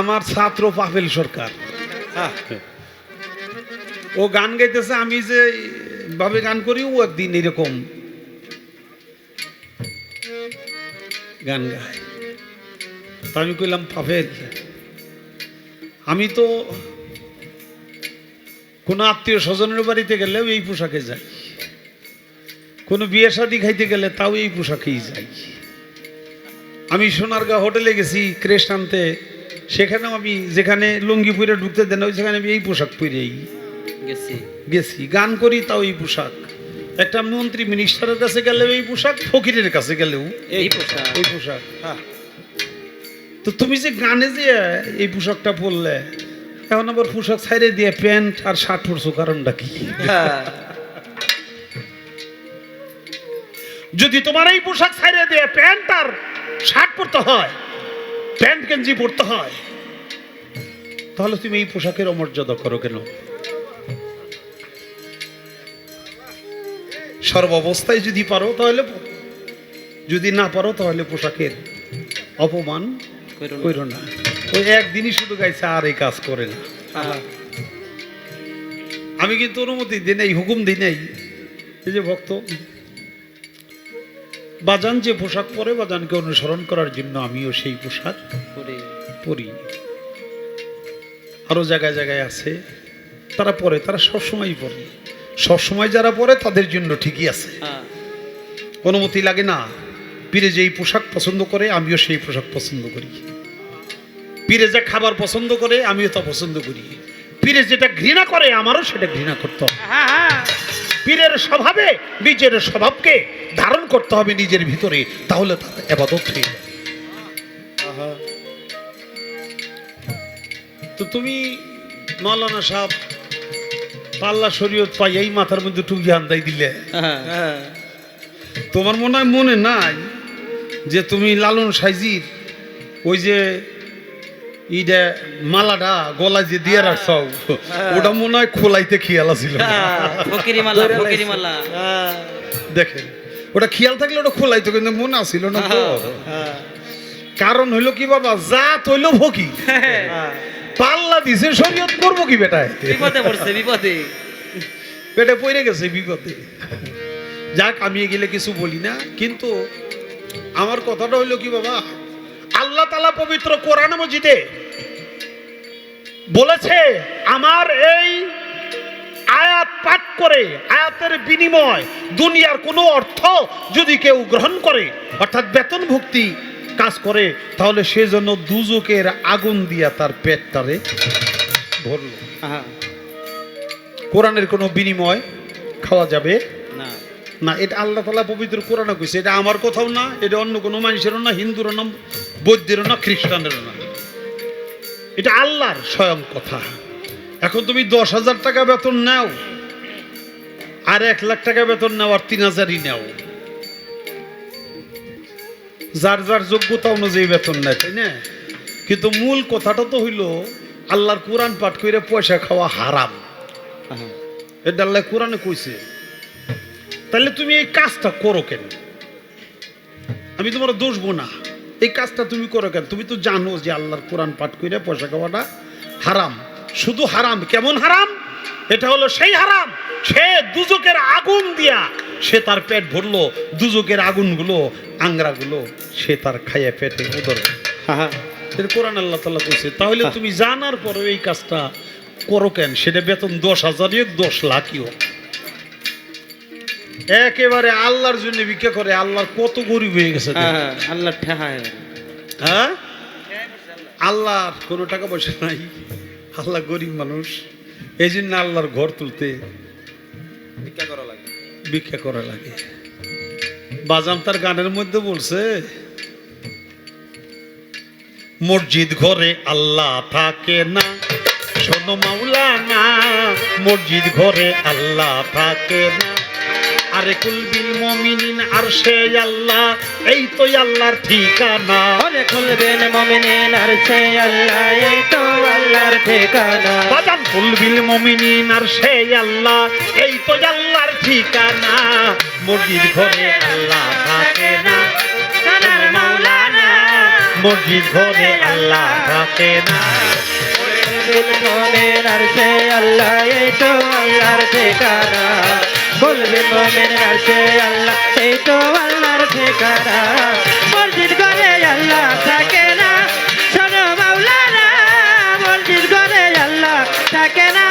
আমার ছাত্র পাভেল সরকার। ও গান গাইতেছে, আমি যে ভাবে গান করি, ও একদিন এরকম গান গায়। তা আমি কইলাম পাভেল আমি তো কোনো আত্মীয় স্বজনের বাড়িতে গেলেও এই পোশাকে যাই। কোনো বিয়ে শাদি খাইতে গেলে তাও এই পোশাকেই যাই। আমি সোনারগাঁ হোটেলে গেছি ক্রেশ আনতে সেখানেও আমি যেখানে লুঙ্গি পরে ঢুকতে দেন ওই সেখানে আমি এই পোশাক পরেই গেছি। গেছি। গান করি তাও এই পোশাক। একটা মন্ত্রী মিনিস্টারের কাছে গেলেও এই পোশাক ফকিরের কাছে গেলেও এই পোশাক। এই পোশাক হ্যাঁ। তো তুমি যে গানে যে এই পোশাকটা পরলে এখন আবার পোশাক ছাইড়ে দিয়ে প্যান্ট আর শার্ট পরছো কারণটা কি? হ্যাঁ। যদি তোমার এই পোশাক ছাইড়ে দিয়ে প্যান্ট আর শার্ট পরতে হয় প্যান্ট গেঞ্জি পরতে হয়। তাহলে তুমি এই পোশাকের অমর্যাদা করো কেন? সর্বাবস্থায় যদি পারো তাহলে যদি না পারো তাহলে পোশাকের অপমান। করো না। ওই একদিনই শুধু গাইছে আর এই কাজ করে না। আমি কিন্তু অনুমতি দিই নাই হুকুম দিই নাই। এই যে ভক্ত বাজান যে পোশাক পরে বাজানকে অনুসরণ করার জন্য আমিও সেই পোশাক পরি। আরও জায়গায় জায়গায় আছে তারা পরে তারা সবসময় পরে। সবসময় যারা পরে তাদের জন্য ঠিকই আছে। হ্যাঁ। অনুমতি লাগে না। পীরে যেই পোশাক পছন্দ করে আমিও সেই পোশাক পছন্দ করি। পীরে যা খাবার পছন্দ করে আমিও তা পছন্দ করি। পীরে যেটা ঘৃণা করে আমারও সেটা ঘৃণা করতে হবে। পীরের স্বভাবে নিজের স্বভাবকে ধারণ করতে হবে নিজের ভিতরে তাহলে তার এবাদত হয়ে যাবে। তো তুমি মৌলানা সাহেব পাল্লা শরীয়ত পাই এই মাথার মধ্যে টুকি আন্দাই দিলে হ্যাঁ। তোমার মনে হয় মনে নাই যে তুমি লালন সাইজির ওই যে ইটা মালাটা গলায় যে দিয়ে রাখছ ওটা মনে হয় খোলাইতে খেয়াল ছিল হ্যাঁ। ফকিরি মালা ফকিরি মালা। দেখেন ওটা খেয়াল থাকলে ওটা খোলাইতো কিন্তু মনে আসছিল না কারণ হইল কি বাবা যা তৈল ভকি পাল্লা দিছে শরীয়ত করব কি বেটায় বিপদে পড়ছে বিপদে। পেটে পড়ে গেছে বিপদে। যাক আমি গেলে কিছু বলি না কিন্তু আমার কথাটা হইল কি বাবা আল্লাহ তালা পবিত্র কোরআন মজিদে বলেছে আমার এই আয়াত পাঠ করে আয়াতের বিনিময় দুনিয়ার কোনো অর্থ যদি কেউ গ্রহণ করে অর্থাৎ বেতন ভুক্তি কাজ করে তাহলে সে জন্য দুজকের আগুন দিয়া তার পেটটারে ভরলো। কোরআনের কোনো বিনিময় খাওয়া যাবে না না এটা আল্লাহ তালা পবিত্র কোরআনে কইছে এটা আমার কথাও না এটা অন্য কোনো মানুষেরও না হিন্দুরও না বৌদ্ধেরও না, খ্রিস্টানেরও না। এটা আল্লাহর স্বয়ং কথা। এখন তুমি দশ হাজার টাকা বেতন নাও, আর এক লাখ টাকা বেতন নাও, আর তিন হাজারই নাও। যার যার যোগ্যতা অনুযায়ী বেতন নেয়, তাই না? কিন্তু মূল কথাটা তো হইল, আল্লাহর কোরআন পাঠ করে পয়সা খাওয়া হারাম। এটা আল্লাহ কোরআনে কইছে। তাহলে তুমি এই কাজটা করো কেন? আমি তোমার দোষবো না। এই কাজটা তুমি করো কেন? তুমি তো জানো যে আল্লাহর কোরআন পাঠ করে পয়সা খাওয়াটা হারাম। শুধু হারাম কেমন হারাম? এটা হলো সেই হারাম সে দুজকের আগুন দিয়া সে তার পেট ভরলো দুজকের আগুনগুলো আংরাগুলো সে তার খাইয়া পেটে উদর হ্যাঁ। কোরআন আল্লাহ তালা কইছে তাহলে তুমি জানার পরে এই কাজটা করো কেন? সেটা বেতন দশ হাজারই হোক দশ লাখই হোক। একেবারে আল্লাহর জন্য ভিক্ষা করে আল্লাহর কত গরিব হয়ে গেছে হ্যাঁ। আল্লাহ ঠেহায়। হ্যাঁ? আল্লাহর কোনো টাকা পয়সা নাই আল্লাহ গরিব মানুষ। এই জন্য আল্লাহর ঘর তুলতে ভিক্ষা করা লাগে। ভিক্ষা করা লাগে। বাজাম তার গানের মধ্যে বলছে মসজিদ ঘরে আল্লাহ থাকে না। শোনো মাওলানা মসজিদ ঘরে আল্লাহ থাকে না। আরে কুলবিল মমিনিন আর সে আল্লাহ এই তো আল্লাহর ঠিকানা। ওরে খুলবেন মমিনিন আর সে আল্লাহ এই তো আল্লাহর ঠিকানা। বাজান কুলবিল মমিনিন আর সে আল্লাহ এই তো আল্লাহর ঠিকানা। মসজিদ ঘরে আল্লাহ থাকে না। মসজিদ ঘরে আল্লাহ থাকে না। আর সে আল্লাহ এই তো আল্লাহর ঠিকানা। বলবে মোমেন আর আল্লাহ, এই তো আল্লাহর ঠিকানা। মসজিদ করে আল্লাহ থাকে না, শোনো মাওলানা, মসজিদ করে আল্লাহ থাকে না।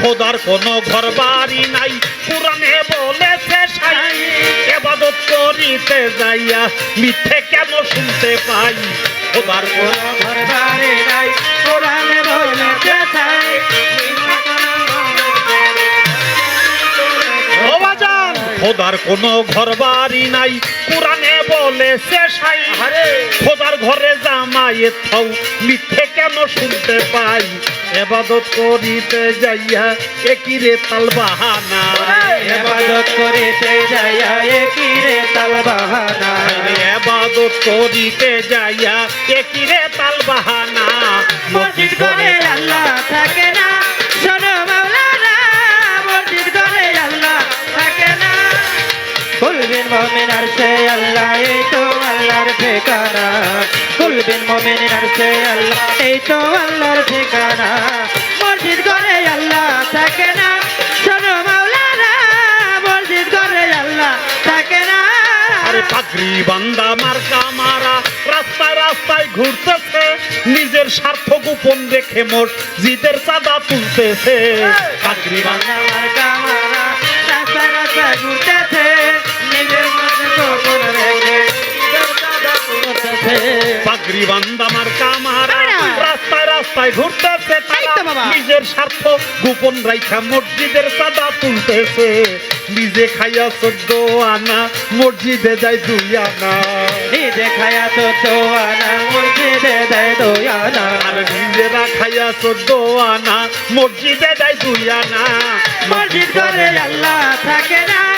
খোদার কোনো ঘর বাড়ি নাই, পুরাণে বলেছে সাই, এবাদত করিতে যাইয়া মিথ্যে কেন শুনতে পাই? খোদার কোনো ঘর বাড়ি নাই কোরআনে খোদার কোনো ঘর বাড়ি নাই কোরআনে বলেছে সাই। খোদার ঘরে জামাইয়ে থাও মিথ্যে কেন শুনতে পাই? এবাদত করিতে যাইয়া একই রে তাল বাহানা? এবাদত করিতে যাইয়া একই রে তাল বাহানা? এবাদত করিতে যাইয়া একই রে তাল বাহানা? মমিন আর সে আল্লাহ। এই তো আল্লাহর ঠিকানা। মসজিদ করে আল্লাহ থাকে না। শোনো মাওলানা মসজিদ করে আল্লাহ থাকে না। আরে পাগড়ি বান্দা মার্কা মারা রাস্তায় রাস্তায় ঘুরতেছে। নিজের স্বার্থ গোপন রেখে মোট জিদের চাঁদা তুলতেছে। পাগড়ি বান্দা আমার পাগড়ি বান্দা মার্কা মারা তাই না? রাস্তায় রাস্তায় ঘুরতেছে। নিজের স্বার্থ গোপন রাইখা মসজিদের চাঁদা তুলতেছে। নিজে খাইয়া চোদ্দ আনা মসজিদে যায় দুই আনা। নিজে খায়া তো দোয়ানা মসজিদে দেয় দোয়ানা আর নিজেরা খাইয়া চোদ্দ আনা মসজিদে যায় দুই আনা। মসজিদ করে আল্লাহ থাকে না।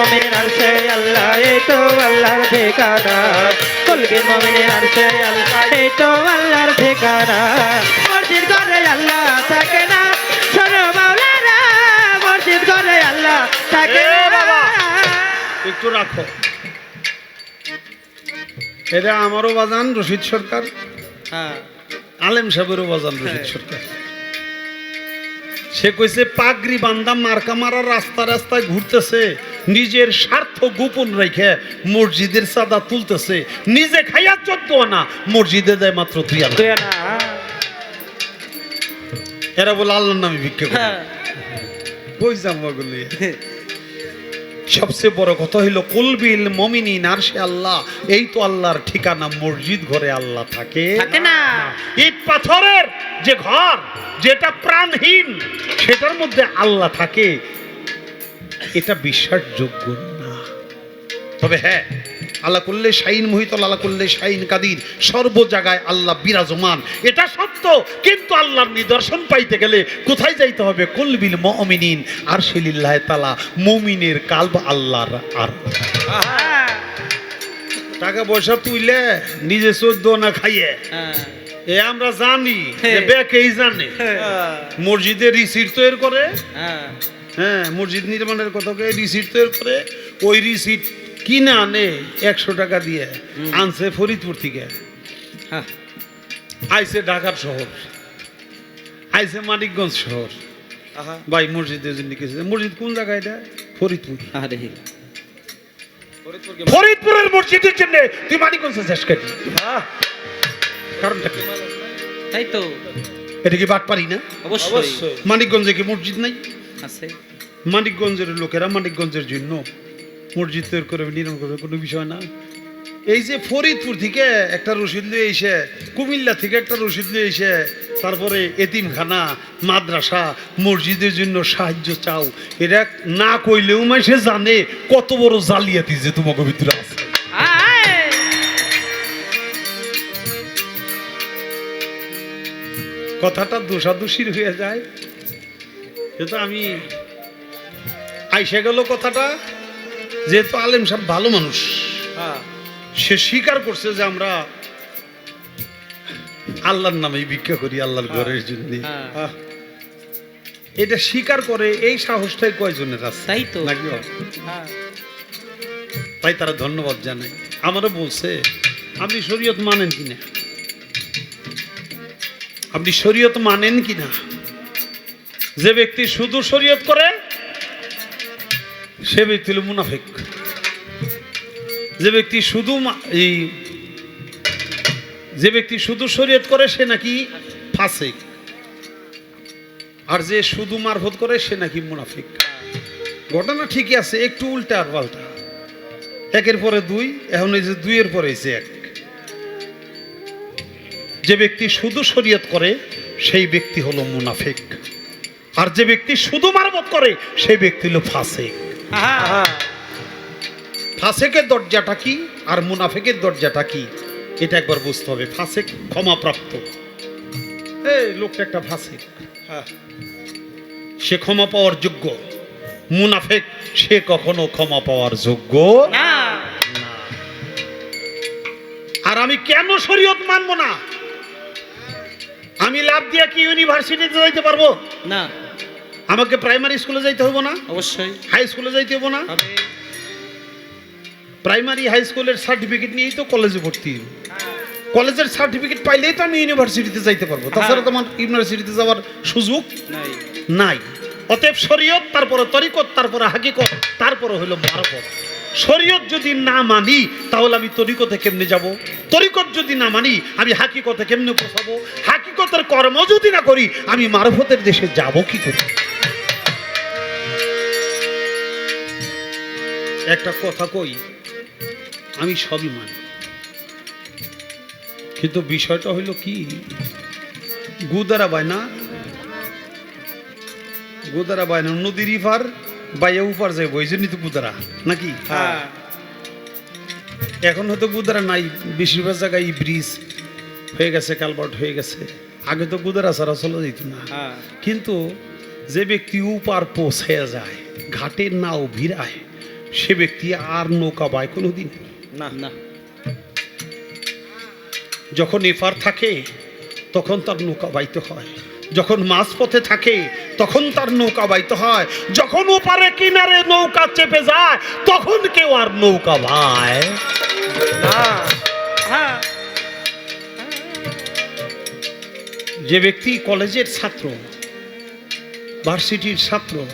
কুলবিন মমিন আর সে আল্লাহ এই তো আল্লাহর ঠিকানা। কুলবিন মমিন আর সে আল্লাহ এই তো আল্লাহর ঠিকানা। মসজিদ করে আল্লাহ থাকে না শোনো মাওলানা। মসজিদ করে আল্লাহ থাকে একটু রাখো। এটা আমারও বাজান রশিদ সরকার। হ্যাঁ। আলেম সাহেবেরও বাজান রশিদ সরকার। সে কইছে পাগড়ি বান্দা মার্কা মারা রাস্তা রাস্তায় ঘুরতেছে। নিজের স্বার্থ গোপন রেখে মসজিদের সাদা তুলতেছে। নিজে খাইয়া চোদ্দ না মসজিদে দেয় মাত্র দুই আনা। তুই না এরা বলে আল্লাহর নামে ভিক্ষা হ্যাঁ। কই যাব? সবচেয়ে বড় কথা হইল কুলবিল মমিনী নার্সে আল্লাহ। এই তো আল্লাহর ঠিকানা মসজিদ ঘরে আল্লাহ থাকে থাকে না। ইট পাথরের যে ঘর যেটা প্রাণহীন সেটার মধ্যে আল্লাহ থাকে। এটা বিশ্বাসযোগ্য না। তবে হ্যাঁ আল্লাহ করলে শাইন মোহিত আল্লাহ করলে শাইন কাদির সর্ব জায়গায় আল্লাহ বিরাজমান। এটা সত্য কিন্তু আল্লাহর নিদর্শন পাইতে গেলে কোথায় যাইতে হবে? কুলবিল মমিনিন আর শিলিল্লাহ তালা মমিনের কালব আল্লাহর আর। হ্যাঁ টাকা পয়সা তুইলে নিজে চোদ্দ না খাইয়ে। হ্যাঁ। এ আমরা জানি হ্যাঁ। ব্যাকেই জানে? মসজিদে রিসিট তৈরি করে। হ্যাঁ। হ্যাঁ মসজিদ নির্মাণের কথাকে রিসিট তৈরি করে। ওই রিসিট কিনে আনে একশো টাকা দিয়ে আনছে ফরিদপুর থেকে। হ্যাঁ। আইসে ঢাকার শহর আইসে মানিকগঞ্জ শহর। ভাই মসজিদের জন্য কিছু মসজিদ কোন জায়গায় এটা? ফরিদপুর। আরে। ফরিদপুরের মসজিদের জন্য তুই মানিকগঞ্জে যাস কেন? কারণটা কি? তাই তো। এটা কি বাট পারি না? অবশ্যই। মানিকগঞ্জে কি মসজিদ নাই? আছে। মানিকগঞ্জের লোকেরা মানিকগঞ্জের জন্য মসজিদ করে, নির্মাণ করবে, কোনো বিষয় না। এই যে ফরিদপুর থেকে একটা রসিদ লিয়ে এসে, কুমিল্লা থেকে একটা রসিদ লিয়ে এসে, তারপরে এতিমখানা, মাদ্রাসা, মসজিদের জন্য সাহায্য চাও, এটা না কইলেও সে জানে কত বড় জালিয়াতি যে তোমাকে ভিতরে আছে। কথাটা দোষাদোষির হয়ে যায়। কিন্তু আমি আইসে গেল কথাটা। যেহেতু আলেম সাহেব ভালো মানুষ হ্যাঁ। সে স্বীকার করছে যে আমরা আল্লাহর নামে ভিক্ষা করি আল্লাহর ঘরের জন্য। হ্যাঁ। এটা স্বীকার করে এই সাহসটাই কয়জনের আছে? তাই তো। নাকি হ্যাঁ? তাই তারা ধন্যবাদ জানাই আমারও বলছে আপনি শরীয়ত মানেন কিনা? আপনি শরীয়ত মানেন কিনা? যে ব্যক্তি শুধু শরীয়ত করে সে ব্যক্তি হলো মুনাফিক। যে ব্যক্তি শুধু এই যে ব্যক্তি শুধু শরীয়ত করে, সে নাকি ফাসিক। আর যে শুধু মারফত করে, সে নাকি মুনাফিক। ঘটনা ঠিকই আছে, একটু উল্টা আর পাল্টা। একের পরে দুই, এখন এই যে দুইয়ের পরে হয়েছে এক। যে ব্যক্তি শুধু শরীয়ত করে, সেই ব্যক্তি হলো মুনাফিক। আর যে ব্যক্তি শুধু মারবত করে, সেই ব্যক্তি হলো ফাসেক। ফাসেকের দরজাটা কি আর মুনাফেকের দরজাটা কি? এটা একবার বুঝতে হবে। ফাসেক ক্ষমাপ্রাপ্ত। এই লোকটা একটা ফাসেক। সে ক্ষমা পাওয়ার যোগ্য। মুনাফেক সে কখনো ক্ষমা পাওয়ার যোগ্য না। আর আমি কেন শরীয়ত মানবো না? আমি লাভ দিয়ে কি ইউনিভার্সিটিতে যাইতে পারব? না। আমাকে প্রাইমারি স্কুলে যাইতে হব না? অবশ্যই। হাই স্কুলে যাইতে হব। না প্রাইমারি হাই স্কুলের সার্টিফিকেট নিয়েই তো কলেজে ভর্তি। কলেজের সার্টিফিকেট পাইলেই তো আমি ইউনিভার্সিটিতে যাইতে পারব। তাছাড়া তোমার ইউনিভার্সিটিতে যাওয়ার সুযোগ নাই। নাই। অতএব শরীয়ত তারপরে তরিকত তারপরে হাকিকত তারপরে হলো মারফত। শরীয়ত যদি না মানি তাহলে আমি তরিকতে কেমনে যাব? তরিকত যদি না মানি আমি হাকিকতে কেমনে পৌঁছাবো? হাকিকতের কর্ম যদি না করি আমি মারফতের দেশে যাব কি করে? একটা কথা কই? আমি সবই মানি। কিন্তু বিষয়টা হইল কি? গুদারা বায়না গুদারা বায়না নদীর ইপার বাইয়া উপার যাইব ওই জন্যই তো গুদারা নাকি? হ্যাঁ। এখন হয়তো গুদারা নাই বেশিরভাগ জায়গায় ব্রিজ হয়ে গেছে কালভার্ট হয়ে গেছে। আগে তো গুদারা ছাড়া চলে যেত না। হ্যাঁ। কিন্তু যে ব্যক্তি উপার পৌঁছে যায় ঘাটে নাও ভিড়ায়। সে ব্যক্তি আর নৌকা বায় কোনোদিন। না। না। যখন এফার থাকে তখন তার নৌকা বাইতে হয়। যখন মাঝপথে থাকে তখন তার নৌকা বাইতে হয়। যখন ওপারে কিনারে নৌকা চেপে যায় তখন কেউ আর নৌকা না। হ্যাঁ যে ব্যক্তি কলেজের ছাত্র ভার্সিটির ছাত্র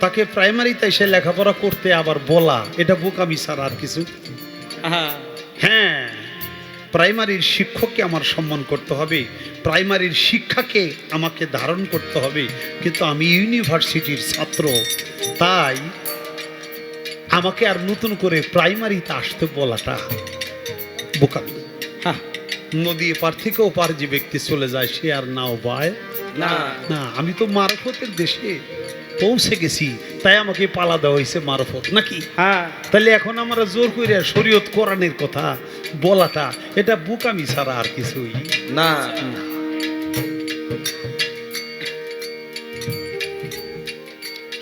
তাকে প্রাইমারিতে এসে লেখাপড়া করতে আবার বলা এটা বোকামি ছাড়া আর কিছু। হ্যাঁ। হ্যাঁ প্রাইমারির শিক্ষককে আমার সম্মান করতে হবে প্রাইমারির শিক্ষাকে আমাকে ধারণ করতে হবে কিন্তু আমি ইউনিভার্সিটির ছাত্র তাই আমাকে আর নতুন করে প্রাইমারিতে আসতে বলাটা বোকামি হ্যাঁ। নদী এপার থেকে ওপার যে ব্যক্তি চলে যায় সে আর নাও পায়। না। আমি তো মারফতের দেশে পৌঁছে গেছি তাই আমাকে পালা দেওয়া হয়েছে মারফত নাকি? হ্যাঁ। তাহলে এখন আমরা জোর করে শরীয়ত কোরআনের কথা বলাটা এটা বুকামি ছাড়া আর কিছুই। না।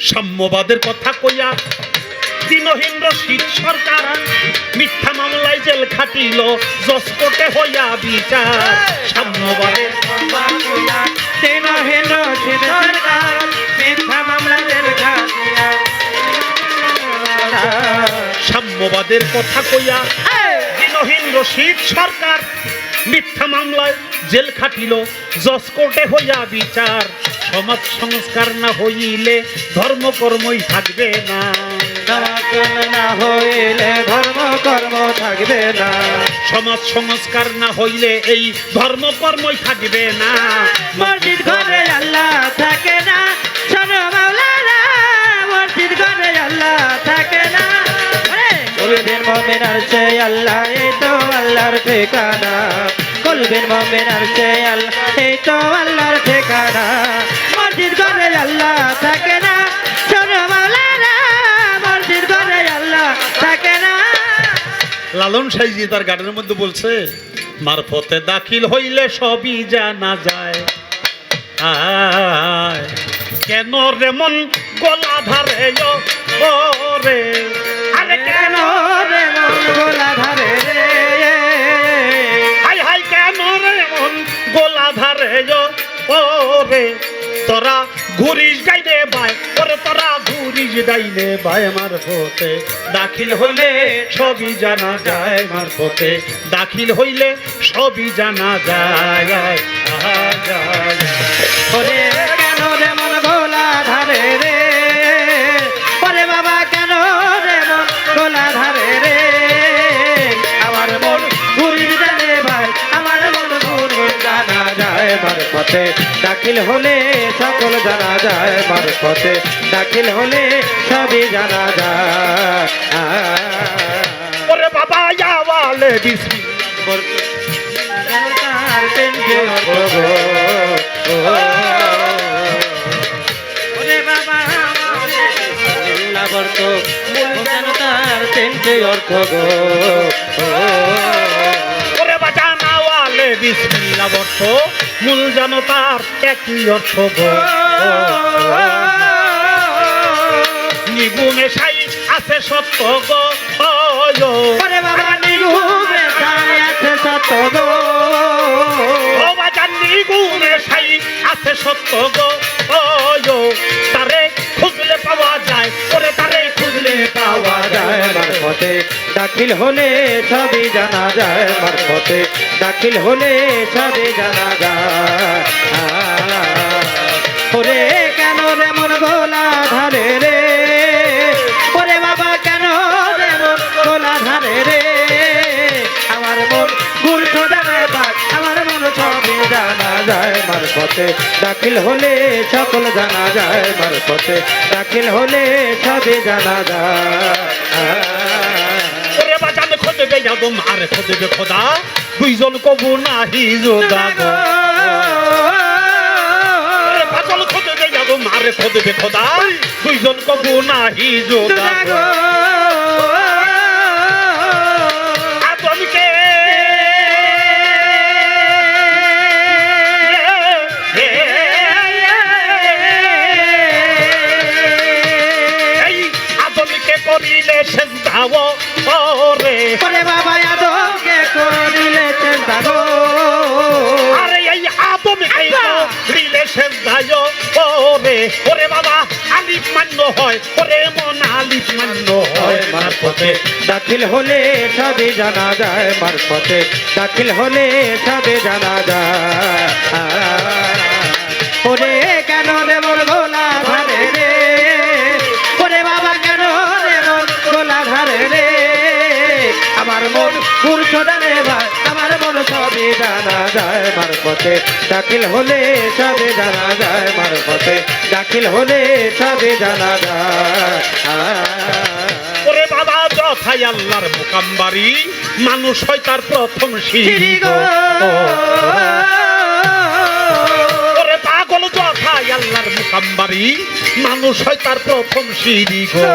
সাম্যবাদের কথা কইয়া দিনহীন রশিদ সরকার মিথ্যা মামলায় জেল খাটিল জসকোটে হইয়া বিচার। সাম্যবাদের তেন সরকার মিথ্যা সাম্যবাদের কথা কইয়া দিনহীন রশিদ সরকার মিথ্যা মামলায় জেল খাটিল জজ কোর্টে হইয়া বিচার। সমাজ সংস্কার না হইলে ধর্মকর্মই থাকবে না। ধর্ম না হইলে ধর্ম কর্ম থাকবে না। সমাজ সংস্কার না হইলে এই ধর্মকর্মই থাকবে না। মসজিদ ঘরে আল্লাহ থাকে না, শোনো মসজিদ ঘরে আল্লাহ থাকে না। কলবের আল্লাহ, এই তো আল্লাহর ঠিকানা। কলবের মমিন আর সে আল্লাহ, এই তো আল্লাহর ঠিকানা। লালন সাইজি তার গানের মধ্যে বলছে মারফতে দাখিল হইলে সবই জানা যায়। কেন রে মন গলা ধারে রে আরে কেন রে মন গোলা ধারে রে হাই হাই কেন রে মন গোলা ধারে ও রে তোরা ঘু ডাইনে বায় মারফতে দাখিল হইলে সবই জানা যায় মারফতে দাখিল হইলে সবই জানা যায় যায়। মারফতে দাখিল হলে সকল জানা যায় মারফতে দাখিল হলে সবই জানা যায়। বাবা ইয়াওয়ালে বিসমি। ওরে বাবা লাবর্ত জনতার অর্থ গো। বিসমিল্লা বর্ষ মূল জনতার একই অর্থ নিগুমে সাই আছে সত্য গো। বাবা নিগুমে ছায় আছে সত গো। নিগুমে সাই আছে সত্য গো দাখিল হলে সবই জানা যায় মারফতে দাখিল হলে সবই জানা যায়। ওরে কেন রে মন গোলা ধারে রে? ওরে বাবা, কেন রে মন গোলা ধারে রে? আমার মন গুরুত্ব জানে বাদ আমার মন সবই জানা যায় মারফতে দাখিল হলে সকল জানা যায় মারফতে দাখিল হলে সবই জানা যায়। যাব মার খোঁজবে খোদা। দুইজন কবু নাহি যোগা গো পাগল খোঁজবে যাব মার খোঁজবে খোদা। দুইজন কবু নাহি যোগা গো মারফতে। দাখিল হলে সবে জানা যায়, মারফতে। দাখিল হলে সবে জানা যায়। ওরে কেন রে মোর গোলা ধারে রে? ওরে বাবা কেন রে মোর গোলা ধারে রে? আমার মন পুরুষ জানে ভাই, আমার মন সবে জানা যায়, মারফতে। দাখিল হলে সবে জানা যায়, মারফতে। দাখিল হলে সবে জানা যায়। বাবা আল্লাহর আল্লাহর মোকাম্বারি। মানুষ হয় তার প্রথম সিঁড়ি গো। ওরে পাগল যথাই আল্লাহর মোকাম্বারি। মানুষ হয় তার প্রথম সিঁড়ি গো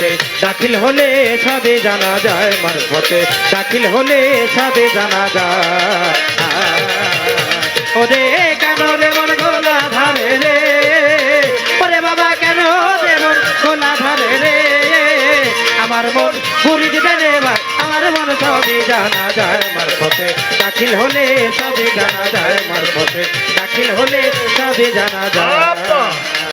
মারফতে। দাখিল হলে সবে জানা যায় মারফতে। দাখিল হলে সবে জানা যায়। ওরে কেন রে মন গোলা ধারে রে? ওরে বাবা, কেন রে মন গোলা ধারে রে? আমার মন পুরি দিবে রে আমার মন সবই জানা যায় মারফতে। দাখিল হলে সবে জানা যায় মারফতে। দাখিল হলে সবে জানা যায়।